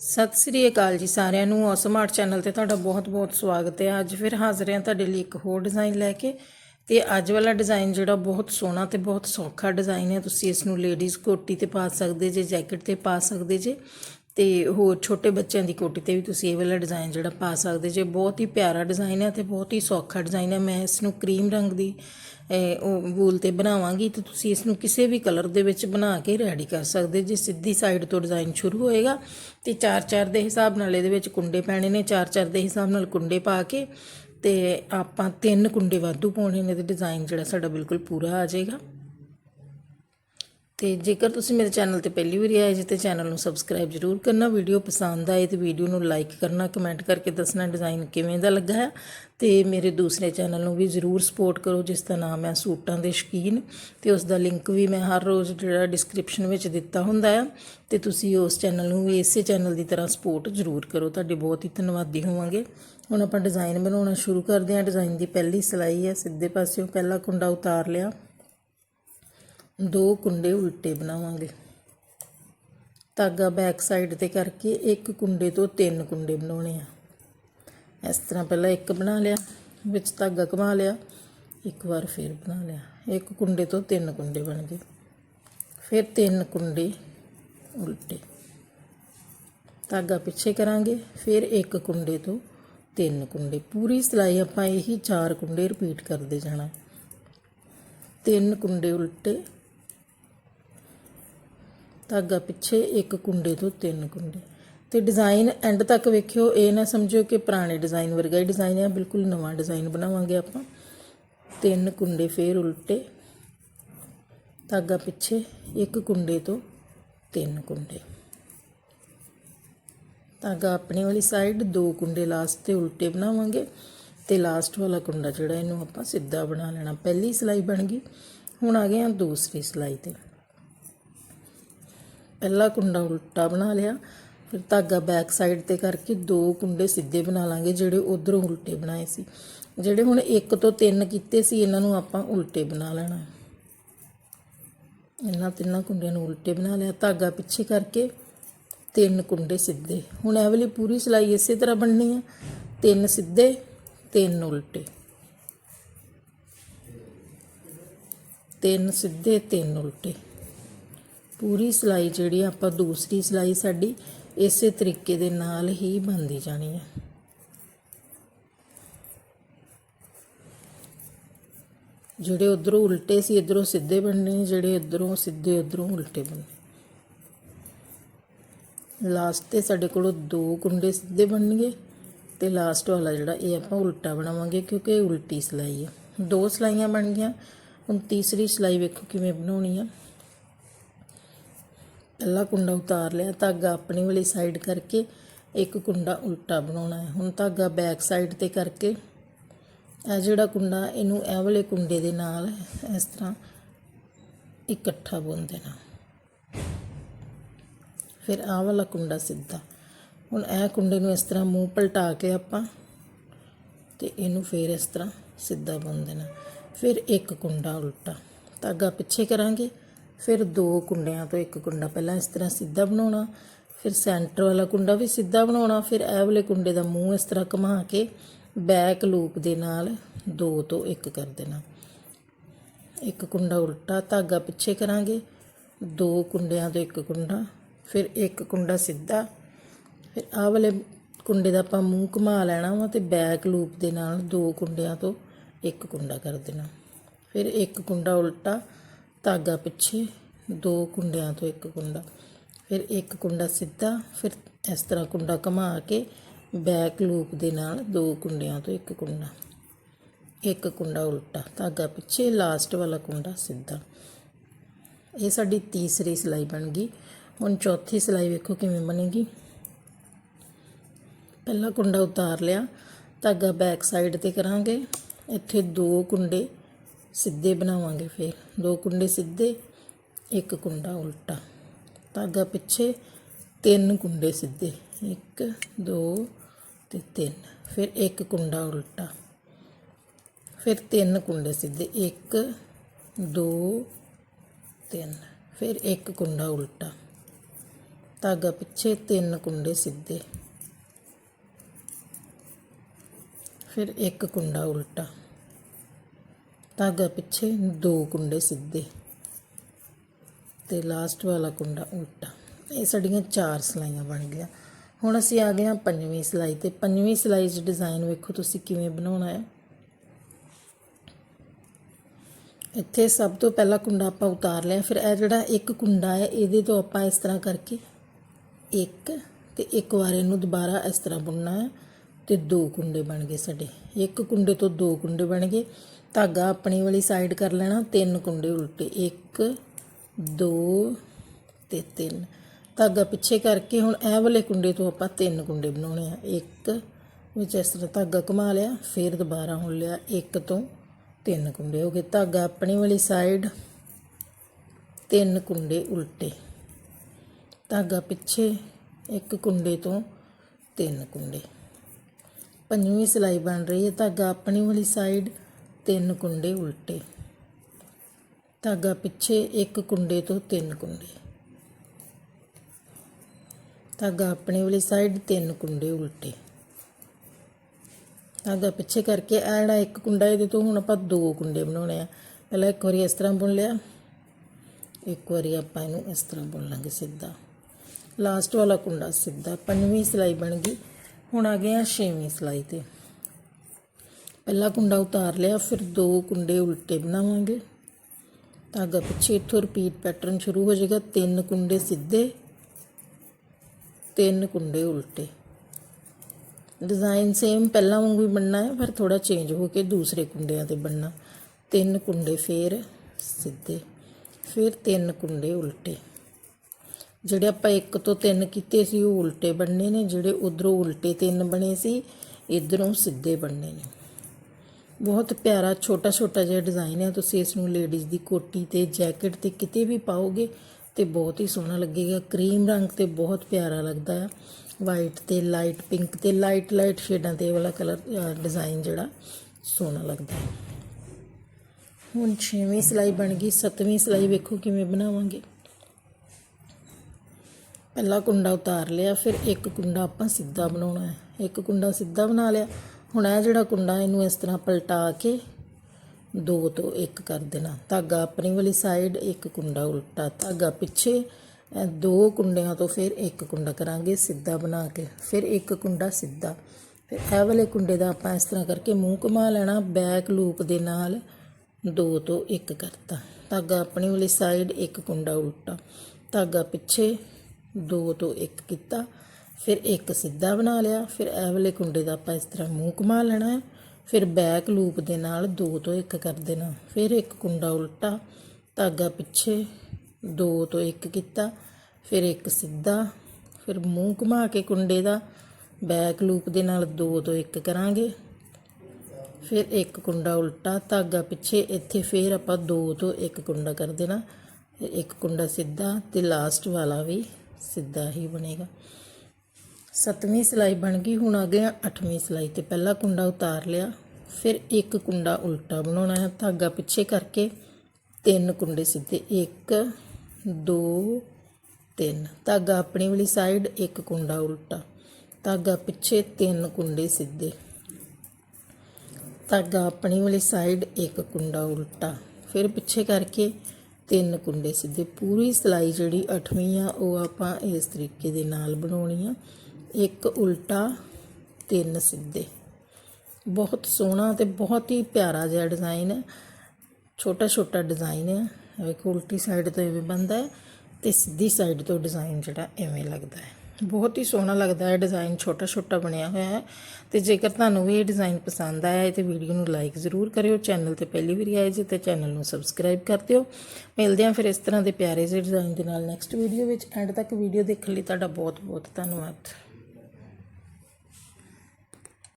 ਸਤਿ ਸ੍ਰੀ ਅਕਾਲ ਜੀ ਸਾਰਿਆਂ ਨੂੰ। ਔਸਮ ਆਰਟ ਚੈਨਲ ਤੇ ਤੁਹਾਡਾ ਬਹੁਤ-ਬਹੁਤ ਸਵਾਗਤ ਹੈ। ਅੱਜ ਫਿਰ ਹਾਜ਼ਰ ਹਾਂ ਤੁਹਾਡੇ ਲਈ ਇੱਕ ਹੋਰ ਡਿਜ਼ਾਈਨ ਲੈ ਕੇ। ਤੇ ਅੱਜ ਵਾਲਾ ਡਿਜ਼ਾਈਨ ਜਿਹੜਾ ਬਹੁਤ ਸੋਹਣਾ ਤੇ ਬਹੁਤ ਸੌਖਾ ਡਿਜ਼ਾਈਨ ਹੈ। ਤੁਸੀਂ ਇਸ ਨੂੰ ਲੇਡੀਜ਼ ਕੋਟੀ ਤੇ ਪਾ ਸਕਦੇ ਜੇ ਜੈਕਟ ਤੇ ਪਾ ਸਕਦੇ ਜੇ। ਅਤੇ ਹੋਰ ਛੋਟੇ ਬੱਚਿਆਂ ਦੀ ਕੋਟੀ ਤੇ ਵੀ ਤੁਸੀਂ ਇਹ ਵਾਲਾ ਡਿਜ਼ਾਇਨ ਜਿਹੜਾ ਪਾ ਸਕਦੇ ਜੇ। ਬਹੁਤ ਹੀ ਪਿਆਰਾ ਡਿਜ਼ਾਇਨ ਹੈ ਅਤੇ ਬਹੁਤ ਹੀ ਸੌਖਾ ਡਿਜ਼ਾਇਨ ਹੈ ਮੈਂ ਇਸ ਨੂੰ ਕਰੀਮ ਰੰਗ ਦੀ ਉਹ ਵੂਲ ਤੇ ਬਣਾਵਾਂਗੀ ਅਤੇ ਤੁਸੀਂ ਇਸ ਨੂੰ ਕਿਸੇ ਵੀ ਕਲਰ ਦੇ ਵਿੱਚ ਬਣਾ ਕੇ ਰੈਡੀ ਕਰ ਸਕਦੇ ਜੇ। ਸਿੱਧੀ ਸਾਈਡ ਤੋਂ ਡਿਜ਼ਾਈਨ ਸ਼ੁਰੂ ਹੋਏਗਾ ਅਤੇ ਚਾਰ ਚਾਰ ਦੇ ਹਿਸਾਬ ਨਾਲ ਇਹਦੇ ਵਿੱਚ ਕੁੰਡੇ ਪੈਣੇ ਨੇ। 4-4 ਦੇ ਹਿਸਾਬ ਨਾਲ ਕੁੰਡੇ ਪਾ ਕੇ ਤੇ ਆਪਾਂ ਤਿੰਨ ਕੁੰਡੇ ਵਾਧੂ ਪਾਉਣੇ ਨੇ ਤੇ ਡਿਜ਼ਾਈਨ ਜਿਹੜਾ ਸਾਡਾ ਬਿਲਕੁਲ ਪੂਰਾ ਆ ਜਾਏਗਾ। ਤੇ ਜੇਕਰ ਤੁਸੀਂ ਮੇਰੇ ਚੈਨਲ ਤੇ ਪਹਿਲੀ ਵਾਰੀ ਆਏ ਜੇ ਤੇ ਚੈਨਲ ਨੂੰ ਸਬਸਕ੍ਰਾਈਬ ਜਰੂਰ ਕਰਨਾ ਵੀਡੀਓ ਪਸੰਦ ਆਏ ਤੇ ਵੀਡੀਓ ਨੂੰ ਲਾਈਕ ਕਰਨਾ ਕਮੈਂਟ ਕਰਕੇ ਦੱਸਣਾ ਡਿਜ਼ਾਈਨ ਕਿਵੇਂ ਦਾ ਲੱਗਾ ਹੈ ਤੇ ਮੇਰੇ ਦੂਸਰੇ ਚੈਨਲ ਨੂੰ ਵੀ ਜਰੂਰ ਸਪੋਰਟ ਕਰੋ, ਜਿਸ ਦਾ ਨਾਮ ਹੈ ਸੂਟਾਂ ਦੇ ਸ਼ਕੀਨ ਤੇ ਉਸ ਦਾ ਲਿੰਕ ਵੀ ਮੈਂ ਹਰ ਰੋਜ਼ ਜਿਹੜਾ ਡਿਸਕ੍ਰਿਪਸ਼ਨ ਵਿੱਚ ਦਿੱਤਾ ਹੁੰਦਾ ਹੈ ਤੇ ਤੁਸੀਂ ਉਸ ਚੈਨਲ ਨੂੰ ਵੀ ਇਸੇ ਚੈਨਲ ਦੀ ਤਰ੍ਹਾਂ ਸਪੋਰਟ ਜਰੂਰ ਕਰੋ। ਤੁਹਾਡੇ ਬਹੁਤ ਹੀ ਧੰਨਵਾਦੀ ਹੋਵਾਂਗੇ। ਹੁਣ ਆਪਾਂ ਡਿਜ਼ਾਈਨ ਬਣਾਉਣਾ ਸ਼ੁਰੂ ਕਰਦੇ ਹਾਂ। ਡਿਜ਼ਾਈਨ ਦੀ ਪਹਿਲੀ ਸਿਲਾਈ ਹੈ, ਸਿੱਧੇ ਪਾਸਿਓਂ ਪਹਿਲਾ ਕੁੰਡਾ ਉਤਾਰ ਲਿਆ। ਦੋ ਕੁੰਡੇ ਉਲਟੇ ਬਣਾਵਾਂਗੇ। ਧਾਗਾ ਬੈਕ ਸਾਈਡ ਤੇ ਕਰਕੇ ਇੱਕ ਕੁੰਡੇ ਤੋਂ ਤਿੰਨ ਕੁੰਡੇ ਬਣਾਉਣੇ ਆ। ਇਸ ਤਰ੍ਹਾਂ ਪਹਿਲਾਂ ਇੱਕ ਬਣਾ ਲਿਆ, ਵਿੱਚ ਧਾਗਾ ਘੁਮਾ ਲਿਆ, ਇੱਕ ਵਾਰ ਫਿਰ ਬਣਾ ਲਿਆ। ਇੱਕ ਕੁੰਡੇ ਤੋਂ ਤਿੰਨ ਕੁੰਡੇ ਬਣ ਗਏ। ਫਿਰ ਤਿੰਨ ਕੁੰਡੇ ਉਲਟੇ। ਧਾਗਾ ਪਿੱਛੇ ਕਰਾਂਗੇ, ਫਿਰ ਇੱਕ ਕੁੰਡੇ ਤੋਂ ਤਿੰਨ ਕੁੰਡੇ। ਪੂਰੀ ਸਿਲਾਈ ਆਪਾਂ ਇਹੀ ਚਾਰ ਕੁੰਡੇ ਰਿਪੀਟ ਕਰਦੇ ਜਾਣਾ। ਤਿੰਨ ਕੁੰਡੇ ਉਲਟੇ। ਧਾਗਾ ਪਿੱਛੇ ਇੱਕ ਕੁੰਡੇ ਤੋਂ ਤਿੰਨ ਕੁੰਡੇ। ਤੇ ਡਿਜ਼ਾਈਨ ਐਂਡ ਤੱਕ ਵੇਖਿਓ, ਇਹ ਨਾ ਸਮਝਿਓ ਕਿ ਪੁਰਾਣੇ ਡਿਜ਼ਾਈਨ ਵਰਗਾ ਹੀ ਡਿਜ਼ਾਈਨ ਹੈ ਬਿਲਕੁਲ ਨਵਾਂ ਡਿਜ਼ਾਈਨ ਬਣਾਵਾਂਗੇ ਆਪਾਂ। ਤਿੰਨ ਕੁੰਡੇ ਫੇਰ ਉਲਟੇ, ਧਾਗਾ ਪਿੱਛੇ ਇੱਕ ਕੁੰਡੇ ਤੋਂ ਤਿੰਨ ਕੁੰਡੇ। ਧਾਗਾ ਆਪਣੀ ਵਾਲੀ ਸਾਈਡ ਦੋ ਕੁੰਡੇ ਲਾਸਟ ਤੇ ਉਲਟੇ ਬਣਾਵਾਂਗੇ। ਤੇ ਲਾਸਟ ਵਾਲਾ ਕੁੰਡਾ ਜਿਹੜਾ, ਇਹਨੂੰ ਆਪਾਂ ਸਿੱਧਾ ਬਣਾ ਲੈਣਾ। ਪਹਿਲੀ ਸਿਲਾਈ ਬਣ ਗਈ, ਹੁਣ ਆ ਗਏ ਆ ਦੂਸਰੀ ਸਿਲਾਈ ਤੇ। ਪਹਿਲਾ ਕੁੰਡਾ ਉਲਟਾ ਬਣਾ ਲਿਆ, ਫਿਰ ਧਾਗਾ ਬੈਕ ਸਾਈਡ ਤੇ ਕਰਕੇ ਦੋ ਕੁੰਡੇ ਸਿੱਧੇ ਬਣਾ ਲਾਂਗੇ ਜਿਹੜੇ ਉਧਰੋਂ ਉਲਟੇ ਬਣਾਏ ਸੀ। ਜਿਹੜੇ ਹੁਣ ਇੱਕ ਤੋਂ ਤਿੰਨ ਕੀਤੇ ਸੀ, ਇਹਨਾਂ ਨੂੰ ਆਪਾਂ ਉਲਟੇ ਬਣਾ ਲੈਣਾ ਇਹਨਾਂ ਤਿੰਨਾਂ ਕੁੰਡਿਆਂ ਨੂੰ ਉਲਟੇ ਬਣਾ ਲਿਆ, ਧਾਗਾ ਪਿੱਛੇ ਕਰਕੇ ਤਿੰਨ ਕੁੰਡੇ ਸਿੱਧੇ। ਹੁਣ ਇਹ ਵਾਲੀ ਪੂਰੀ ਸਿਲਾਈ ਇਸੇ ਤਰ੍ਹਾਂ ਬਣਨੀ ਆ ਤਿੰਨ ਸਿੱਧੇ, ਤਿੰਨ ਉਲਟੇ। ਤਿੰਨ ਸਿੱਧੇ, ਤਿੰਨ ਉਲਟੇ। ਪੂਰੀ ਸਿਲਾਈ ਜਿਹੜੀ ਆਪਾਂ ਦੂਸਰੀ ਸਿਲਾਈ ਸਾਡੀ ਇਸੇ ਤਰੀਕੇ ਦੇ ਨਾਲ ਹੀ ਬਣਦੀ ਜਾਣੀ ਹੈ ਜਿਹੜੇ ਉਧਰੋਂ ਉਲਟੇ ਸੀ, ਇਧਰੋਂ ਸਿੱਧੇ ਬਣਨੇ ਜਿਹੜੇ ਇਧਰੋਂ ਸਿੱਧੇ, ਉਧਰੋਂ ਉਲਟੇ ਬਣਨੇ ਲਾਸਟ ਤੇ ਸਾਡੇ ਕੋਲ ਦੋ ਕੁੰਡੇ ਸਿੱਧੇ ਬਣਨਗੇ ਤੇ ਲਾਸਟ ਵਾਲਾ ਜਿਹੜਾ, ਇਹ ਆਪਾਂ ਉਲਟਾ ਬਣਾਵਾਂਗੇ ਕਿਉਂਕਿ ਇਹ ਉਲਟੀ ਸਿਲਾਈ ਹੈ ਦੋ ਸਿਲਾਈਆਂ ਬਣ ਗਈਆਂ, ਹੁਣ ਤੀਸਰੀ ਸਿਲਾਈ ਵੇਖੋ ਕਿਵੇਂ ਬਣਾਉਣੀ ਆ। ਪਹਿਲਾ ਕੁੰਡਾ ਉਤਾਰ ਲਿਆ, ਧਾਗਾ ਆਪਣੀ ਵਾਲੀ ਸਾਈਡ ਕਰਕੇ ਇੱਕ ਕੁੰਡਾ ਉਲਟਾ ਬਣਾਉਣਾ ਹੈ। ਹੁਣ ਧਾਗਾ ਬੈਕ ਸਾਈਡ ਤੇ ਕਰਕੇ ਇਹ ਜਿਹੜਾ ਕੁੰਡਾ, ਇਹਨੂੰ ਇਹ ਵਾਲੇ ਕੁੰਡੇ ਦੇ ਨਾਲ ਇਸ ਤਰ੍ਹਾਂ ਇਕੱਠਾ ਬੁਣ ਦੇਣਾ। ਫਿਰ ਆਹ ਵਾਲਾ ਕੁੰਡਾ ਸਿੱਧਾ। ਹੁਣ ਇਹ ਕੁੰਡੇ ਨੂੰ ਇਸ ਤਰ੍ਹਾਂ ਮੂੰਹ ਪਲਟਾ ਕੇ ਆਪਾਂ ਤੇ ਇਹਨੂੰ ਫਿਰ ਇਸ ਤਰ੍ਹਾਂ ਸਿੱਧਾ ਬੁਣ ਦੇਣਾ। ਫਿਰ ਇੱਕ ਕੁੰਡਾ ਉਲਟਾ। ਧਾਗਾ ਪਿੱਛੇ ਕਰਾਂਗੇ। ਫਿਰ ਦੋ ਕੁੰਡਿਆਂ ਤੋਂ ਇੱਕ ਕੁੰਡਾ ਪਹਿਲਾਂ ਇਸ ਤਰ੍ਹਾਂ ਸਿੱਧਾ ਬਣਾਉਣਾ, ਫਿਰ ਸੈਂਟਰ ਵਾਲਾ ਕੁੰਡਾ ਵੀ ਸਿੱਧਾ ਬਣਾਉਣਾ, ਫਿਰ ਇਹ ਵਾਲੇ ਕੁੰਡੇ ਦਾ ਮੂੰਹ ਇਸ ਤਰ੍ਹਾਂ ਘੁਮਾ ਕੇ ਬੈਕ ਲੂਪ ਦੇ ਨਾਲ ਦੋ ਤੋਂ ਇੱਕ ਕਰ ਦੇਣਾ। ਇੱਕ ਕੁੰਡਾ ਉਲਟਾ ਧਾਗਾ ਪਿੱਛੇ ਕਰਾਂਗੇ, ਦੋ ਕੁੰਡਿਆਂ ਤੋਂ ਇੱਕ ਕੁੰਡਾ, ਫਿਰ ਇੱਕ ਕੁੰਡਾ ਸਿੱਧਾ, ਫਿਰ ਆਹ ਵਾਲੇ ਕੁੰਡੇ ਦਾ ਆਪਾਂ ਮੂੰਹ ਘੁਮਾ ਲੈਣਾ ਵਾ ਤੇ ਬੈਕ ਲੂਪ ਦੇ ਨਾਲ ਦੋ ਕੁੰਡਿਆਂ ਤੋਂ ਇੱਕ ਕੁੰਡਾ ਕਰ ਦੇਣਾ। ਫਿਰ ਇੱਕ ਕੁੰਡਾ ਉਲਟਾ ਧਾਗਾ ਪਿੱਛੇ, ਦੋ ਕੁੰਡਿਆਂ ਤੋਂ ਇੱਕ ਕੁੰਡਾ। ਫਿਰ ਇੱਕ ਕੁੰਡਾ ਸਿੱਧਾ, ਫਿਰ ਇਸ ਤਰ੍ਹਾਂ ਕੁੰਡਾ ਘੁਮਾ ਕੇ ਬੈਕ ਲੂਪ ਦੇ ਨਾਲ ਦੋ ਕੁੰਡਿਆਂ ਤੋਂ ਇੱਕ ਕੁੰਡਾ। ਇੱਕ ਕੁੰਡਾ ਉਲਟਾ, ਧਾਗਾ ਪਿੱਛੇ, ਲਾਸਟ ਵਾਲਾ ਕੁੰਡਾ ਸਿੱਧਾ। ਇਹ ਸਾਡੀ ਤੀਸਰੀ ਸਿਲਾਈ ਬਣ ਗਈ। ਹੁਣ ਚੌਥੀ ਸਿਲਾਈ ਵੇਖੋ ਕਿਵੇਂ ਬਣੇਗੀ। ਪਹਿਲਾ ਕੁੰਡਾ ਉਤਾਰ ਲਿਆ। ਧਾਗਾ ਬੈਕ ਸਾਈਡ ਤੇ ਕਰਾਂਗੇ। ਇੱਥੇ ਦੋ ਕੁੰਡੇ ਸਿੱਧੇ ਬਣਾਵਾਂਗੇ ਫਿਰ। ਦੋ ਕੁੰਡੇ ਸਿੱਧੇ, ਇੱਕ ਕੁੰਡਾ ਉਲਟਾ। ਧਾਗਾ ਪਿੱਛੇ ਤਿੰਨ ਕੁੰਡੇ ਸਿੱਧੇ। 1 2 ਤੇ 3 ਫਿਰ ਇੱਕ ਕੁੰਡਾ ਉਲਟਾ। ਫਿਰ ਤਿੰਨ ਕੁੰਡੇ ਸਿੱਧੇ। 1 2 3 ਫਿਰ ਇੱਕ ਕੁੰਡਾ ਉਲਟਾ। ਧਾਗਾ ਪਿੱਛੇ ਤਿੰਨ ਕੁੰਡੇ ਸਿੱਧੇ। ਫਿਰ ਇੱਕ ਕੁੰਡਾ ਉਲਟਾ। ਧਾਗਾ ਪਿੱਛੇ ਦੋ ਕੁੰਡੇ ਸਿੱਧੇ ਤੇ ਲਾਸਟ ਵਾਲਾ ਕੁੰਡਾ ਉਲਟਾ। ਇਹ ਸਾਡੀਆਂ ਚਾਰ ਸਲਾਈਆਂ ਬਣ ਗਈਆਂ। ਹੁਣ ਅਸੀਂ ਆ ਗਏ ਹਾਂ ਪੰਜਵੀਂ ਸਲਾਈ ਤੇ ਪੰਜਵੀਂ ਸਲਾਈ 'ਚ ਡਿਜ਼ਾਈਨ ਵੇਖੋ ਤੁਸੀਂ ਕਿਵੇਂ ਬਣਾਉਣਾ ਹੈ। ਇੱਥੇ ਸਭ ਤੋਂ ਪਹਿਲਾ ਕੁੰਡਾ ਆਪਾਂ ਉਤਾਰ ਲਿਆ, ਫਿਰ ਇਹ ਜਿਹੜਾ ਇੱਕ ਕੁੰਡਾ ਹੈ, ਇਹਦੇ ਤੋਂ ਆਪਾਂ ਇਸ ਤਰ੍ਹਾਂ ਕਰਕੇ ਇੱਕ ਤੇ ਇੱਕ ਵਾਰ ਇਹਨੂੰ ਦੁਬਾਰਾ ਇਸ ਤਰ੍ਹਾਂ ਬੁਣਨਾ ਹੈ ਤੇ ਦੋ ਕੁੰਡੇ ਬਣ ਗਏ ਸਾਡੇ। ਇੱਕ ਕੁੰਡੇ ਤੋਂ ਦੋ ਕੁੰਡੇ ਬਣ ਗਏ। ਧਾਗਾ ਆਪਣੀ ਵਾਲੀ ਸਾਈਡ ਕਰ ਲੈਣਾ, ਤਿੰਨ ਕੁੰਡੇ ਉਲਟੇ। ਇੱਕ, ਦੋ ਤੇ ਤਿੰਨ। ਧਾਗਾ ਪਿੱਛੇ ਕਰਕੇ ਹੁਣ ਇਹ ਵਾਲੇ ਕੁੰਡੇ ਤੋਂ ਆਪਾਂ ਤਿੰਨ ਕੁੰਡੇ ਬਣਾਉਣੇ ਆ। ਇੱਕ ਵਿੱਚ ਇਸ ਤਰ੍ਹਾਂ ਧਾਗਾ ਘੁਮਾ ਲਿਆ, ਫਿਰ ਦੁਬਾਰਾ ਹੁਣ ਲਿਆ ਇੱਕ ਤੋਂ ਤਿੰਨ ਕੁੰਡੇ। ਹੋ ਗਏ ਧਾਗਾ ਆਪਣੀ ਵਾਲੀ ਸਾਈਡ ਤਿੰਨ ਕੁੰਡੇ ਉਲਟੇ। ਧਾਗਾ ਪਿੱਛੇ ਇੱਕ ਕੁੰਡੇ ਤੋਂ ਤਿੰਨ ਕੁੰਡੇ। ਪੰਜਵੀਂ ਸਿਲਾਈ ਬਣ ਰਹੀ ਹੈ ਧਾਗਾ ਆਪਣੀ ਵਾਲੀ ਸਾਈਡ ਤਿੰਨ ਕੁੰਡੇ ਉਲਟੇ। ਧਾਗਾ ਪਿੱਛੇ ਇੱਕ ਕੁੰਡੇ ਤੋਂ ਤਿੰਨ ਕੁੰਡੇ। ਧਾਗਾ ਆਪਣੇ ਵਾਲੀ ਸਾਈਡ ਤਿੰਨ ਕੁੰਡੇ ਉਲਟੇ। ਧਾਗਾ ਪਿੱਛੇ ਕਰਕੇ ਇਹ ਜਿਹੜਾ ਇੱਕ ਕੁੰਡਾ ਇਹਦੇ ਤੋਂ ਹੁਣ ਆਪਾਂ ਦੋ ਕੁੰਡੇ ਬਣਾਉਣੇ ਆ। ਪਹਿਲਾਂ ਇੱਕ ਵਾਰੀ ਇਸ ਤਰ੍ਹਾਂ ਬੁਣ ਲਿਆ। ਇੱਕ ਵਾਰੀ ਆਪਾਂ ਇਹਨੂੰ ਇਸ ਤਰ੍ਹਾਂ ਬੁਣ ਲਾਂਗੇ ਸਿੱਧਾ। ਲਾਸਟ ਵਾਲਾ ਕੁੰਡਾ ਸਿੱਧਾ ਪੰਜਵੀਂ ਸਿਲਾਈ ਬਣ ਗਈ। ਹੁਣ ਆ ਗਏ ਆ ਛੇਵੀਂ ਸਿਲਾਈ ਤੇ। ਪਹਿਲਾ ਕੁੰਡਾ ਉਤਾਰ ਲਿਆ, ਫਿਰ ਦੋ ਕੁੰਡੇ ਉਲਟੇ ਬਣਾਵਾਂਗੇ। ਧਾਗਾ ਪਿੱਛੇ ਇੱਥੋਂ ਰਿਪੀਟ ਪੈਟਰਨ ਸ਼ੁਰੂ ਹੋ ਜਾਏਗਾ, ਤਿੰਨ ਕੁੰਡੇ ਸਿੱਧੇ, ਤਿੰਨ ਕੁੰਡੇ ਉਲਟੇ। ਡਿਜ਼ਾਈਨ ਸੇਮ ਪਹਿਲਾਂ ਵਾਂਗੂ ਹੀ ਬਣਨਾ ਹੈ, ਪਰ ਥੋੜਾ ਚੇਂਜ ਹੋ ਕੇ ਦੂਸਰੇ ਕੁੰਡਿਆਂ ਤੇ ਬਣਨਾ। ਤਿੰਨ ਕੁੰਡੇ ਫੇਰ ਸਿੱਧੇ, ਫਿਰ ਤਿੰਨ ਕੁੰਡੇ ਉਲਟੇ। ਜਿਹੜੇ ਆਪਾਂ ਇੱਕ ਤੋਂ ਤਿੰਨ ਕੀਤੇ ਸੀ, ਉਹ ਉਲਟੇ ਬਣਨੇ ਨੇ, ਜਿਹੜੇ ਉਧਰੋਂ ਉਲਟੇ ਤਿੰਨ ਬਣੇ ਸੀ, ਇਧਰੋਂ ਸਿੱਧੇ ਬਣਨੇ ਨੇ। ਬਹੁਤ ਪਿਆਰਾ ਛੋਟਾ ਛੋਟਾ ਜਿਹਾ ਡਿਜ਼ਾਈਨ ਹੈ। ਤੁਸੀਂ ਇਸ ਨੂੰ ਲੇਡੀਜ਼ ਦੀ ਕੋਟੀ ਤੇ ਜੈਕਟ ਤੇ ਕਿਤੇ ਵੀ ਪਾਓਗੇ ਤੇ ਬਹੁਤ ਹੀ ਸੋਹਣਾ ਲੱਗੇਗਾ। ਕਰੀਮ ਰੰਗ ਤੇ ਬਹੁਤ ਪਿਆਰਾ ਲੱਗਦਾ ਹੈ ਵਾਈਟ ਤੇ ਲਾਈਟ ਪਿੰਕ ਤੇ ਲਾਈਟ ਲਾਈਟ ਸ਼ੇਡਾਂ ਤੇ ਇਹ ਵਾਲਾ ਕਲਰ ਡਿਜ਼ਾਈਨ ਜਿਹੜਾ, ਸੋਹਣਾ ਲੱਗਦਾ। ਹੈ ਹੁਣ 6ਵੀਂ ਸਿਲਾਈ ਬਣ ਗਈ। 7ਵੀਂ ਸਿਲਾਈ ਵੇਖੋ ਕਿਵੇਂ ਬਣਾਵਾਂਗੇ। ਪਹਿਲਾ ਕੁੰਡਾ ਉਤਾਰ ਲਿਆ, ਫਿਰ ਇੱਕ ਕੁੰਡਾ ਆਪਾਂ ਸਿੱਧਾ ਬਣਾਉਣਾ ਹੈ। ਇੱਕ ਕੁੰਡਾ ਸਿੱਧਾ ਬਣਾ ਲਿਆ। ਹੁਣ ਇਹ ਜਿਹੜਾ ਕੁੰਡਾ ਇਹਨੂੰ ਇਸ ਤਰ੍ਹਾਂ ਪਲਟਾ ਕੇ ਦੋ ਤੋਂ ਇੱਕ ਕਰ ਦੇਣਾ। ਧਾਗਾ ਆਪਣੀ ਵਾਲੀ ਸਾਈਡ ਇੱਕ ਕੁੰਡਾ ਉਲਟਾ। ਧਾਗਾ ਪਿੱਛੇ, ਇਹ ਦੋ ਕੁੰਡਿਆਂ ਤੋਂ ਫਿਰ ਇੱਕ ਕੁੰਡਾ ਕਰਾਂਗੇ ਸਿੱਧਾ ਬਣਾ ਕੇ। ਫਿਰ ਇੱਕ ਕੁੰਡਾ ਸਿੱਧਾ। ਫਿਰ ਇਹ ਵਾਲੇ ਕੁੰਡੇ ਦਾ ਆਪਾਂ ਇਸ ਤਰ੍ਹਾਂ ਕਰਕੇ ਮੂੰਹ ਘੁਮਾ ਲੈਣਾ ਬੈਕ ਲੂਪ ਦੇ ਨਾਲ ਦੋ ਤੋਂ ਇੱਕ ਕਰਤਾ। ਧਾਗਾ ਆਪਣੀ ਵਾਲੀ ਸਾਈਡ ਇੱਕ ਕੁੰਡਾ ਉਲਟਾ। ਧਾਗਾ ਪਿੱਛੇ ਦੋ ਤੋਂ ਇੱਕ ਕੀਤਾ। ਫਿਰ ਇੱਕ ਸਿੱਧਾ ਬਣਾ ਲਿਆ, ਫਿਰ ਇਹ ਵਾਲੇ ਕੁੰਡੇ ਦਾ ਆਪਾਂ ਇਸ ਤਰ੍ਹਾਂ ਮੂੰਹ ਘੁਮਾ ਲੈਣਾ ਹੈ, ਫਿਰ ਬੈਕ ਲੂਪ ਦੇ ਨਾਲ ਦੋ ਤੋਂ ਇੱਕ ਕਰ ਦੇਣਾ, ਫਿਰ ਇੱਕ ਕੁੰਡਾ ਉਲਟਾ, ਧਾਗਾ ਪਿੱਛੇ, ਦੋ ਤੋਂ ਇੱਕ ਕੀਤਾ, ਫਿਰ ਇੱਕ ਸਿੱਧਾ, ਫਿਰ ਮੂੰਹ ਘੁਮਾ ਕੇ ਕੁੰਡੇ ਦਾ, ਬੈਕ ਲੂਪ ਦੇ ਨਾਲ ਦੋ ਤੋਂ ਇੱਕ ਕਰਾਂਗੇ, ਫਿਰ ਇੱਕ ਕੁੰਡਾ ਉਲਟਾ, ਧਾਗਾ ਪਿੱਛੇ, ਇੱਥੇ ਫਿਰ ਆਪਾਂ ਦੋ ਤੋਂ ਇੱਕ ਕੁੰਡਾ ਕਰ ਦੇਣਾ ਫਿਰ ਇੱਕ ਕੁੰਡਾ ਸਿੱਧਾ ਤੇ ਲਾਸਟ ਵਾਲਾ ਵੀ ਸਿੱਧਾ ਹੀ ਬਣੇਗਾ। ਸੱਤਵੀਂ ਸਿਲਾਈ ਬਣ ਗਈ, ਹੁਣ ਅੱਗੇ ਅੱਠਵੀਂ ਸਿਲਾਈ ਤੇ ਪਹਿਲਾ ਕੁੰਡਾ ਉਤਾਰ ਲਿਆ। ਫਿਰ ਇੱਕ ਕੁੰਡਾ ਉਲਟਾ ਬਣਾਉਣਾ ਹੈ, ਧਾਗਾ ਪਿੱਛੇ ਕਰਕੇ ਤਿੰਨ ਕੁੰਡੇ ਸਿੱਧੇ 1 2 3 ਧਾਗਾ ਆਪਣੀ ਵਾਲੀ ਸਾਈਡ ਇੱਕ ਕੁੰਡਾ ਉਲਟਾ। ਧਾਗਾ ਪਿੱਛੇ ਤਿੰਨ ਕੁੰਡੇ ਸਿੱਧੇ। ਧਾਗਾ ਆਪਣੀ ਵਾਲੀ ਸਾਈਡ ਇੱਕ ਕੁੰਡਾ ਉਲਟਾ। ਫਿਰ ਪਿੱਛੇ ਕਰਕੇ ਤਿੰਨ ਕੁੰਡੇ ਸਿੱਧੇ। ਪੂਰੀ ਸਿਲਾਈ ਜਿਹੜੀ 8ਵੀਂ ਆ, ਉਹ ਆਪਾਂ ਇਸ ਤਰੀਕੇ ਦੇ ਨਾਲ ਬਣਾਉਣੀ ਆ। ਇੱਕ ਉਲਟਾ, ਤਿੰਨ ਸਿੱਧੇ। ਬਹੁਤ ਸੋਹਣਾ ਤੇ ਬਹੁਤ ਹੀ ਪਿਆਰਾ ਜਿਹਾ ਡਿਜ਼ਾਈਨ ਹੈ। ਛੋਟਾ ਛੋਟਾ ਡਿਜ਼ਾਈਨ ਹੈ ਵੇਖੋ ਉਲਟੀ ਸਾਈਡ ਤੋਂ ਇਵੇਂ ਬਣਦਾ ਹੈ ਤੇ ਸਿੱਧੀ ਸਾਈਡ ਤੋਂ ਡਿਜ਼ਾਈਨ ਜਿਹੜਾ ਐਵੇਂ ਲੱਗਦਾ ਹੈ। ਬਹੁਤ ਹੀ ਸੋਹਣਾ ਲੱਗਦਾ ਹੈ। ਡਿਜ਼ਾਈਨ ਛੋਟਾ ਛੋਟਾ ਬਣਿਆ ਹੋਇਆ ਹੈ ਤੇ ਜੇਕਰ ਤੁਹਾਨੂੰ ਵੀ ਇਹ ਡਿਜ਼ਾਈਨ ਪਸੰਦ ਆਇਆ ਹੈ ਤੇ ਵੀਡੀਓ ਨੂੰ ਲਾਈਕ ਜ਼ਰੂਰ ਕਰਿਓ। ਚੈਨਲ ਤੇ ਪਹਿਲੀ ਵਾਰੀ ਆਏ ਜੇ ਤੇ ਚੈਨਲ ਨੂੰ ਸਬਸਕ੍ਰਾਈਬ ਕਰ ਦਿਓ। ਮਿਲਦੇ ਹਾਂ ਫਿਰ ਇਸ ਤਰ੍ਹਾਂ ਦੇ ਪਿਆਰੇ ਜਿਹੇ ਡਿਜ਼ਾਈਨ ਦੇ ਨਾਲ ਨੈਕਸਟ ਵੀਡੀਓ ਵਿੱਚ। ਐਂਡ ਤੱਕ ਵੀਡੀਓ ਦੇਖਣ ਲਈ ਤੁਹਾਡਾ ਬਹੁਤ ਬਹੁਤ ਧੰਨਵਾਦ।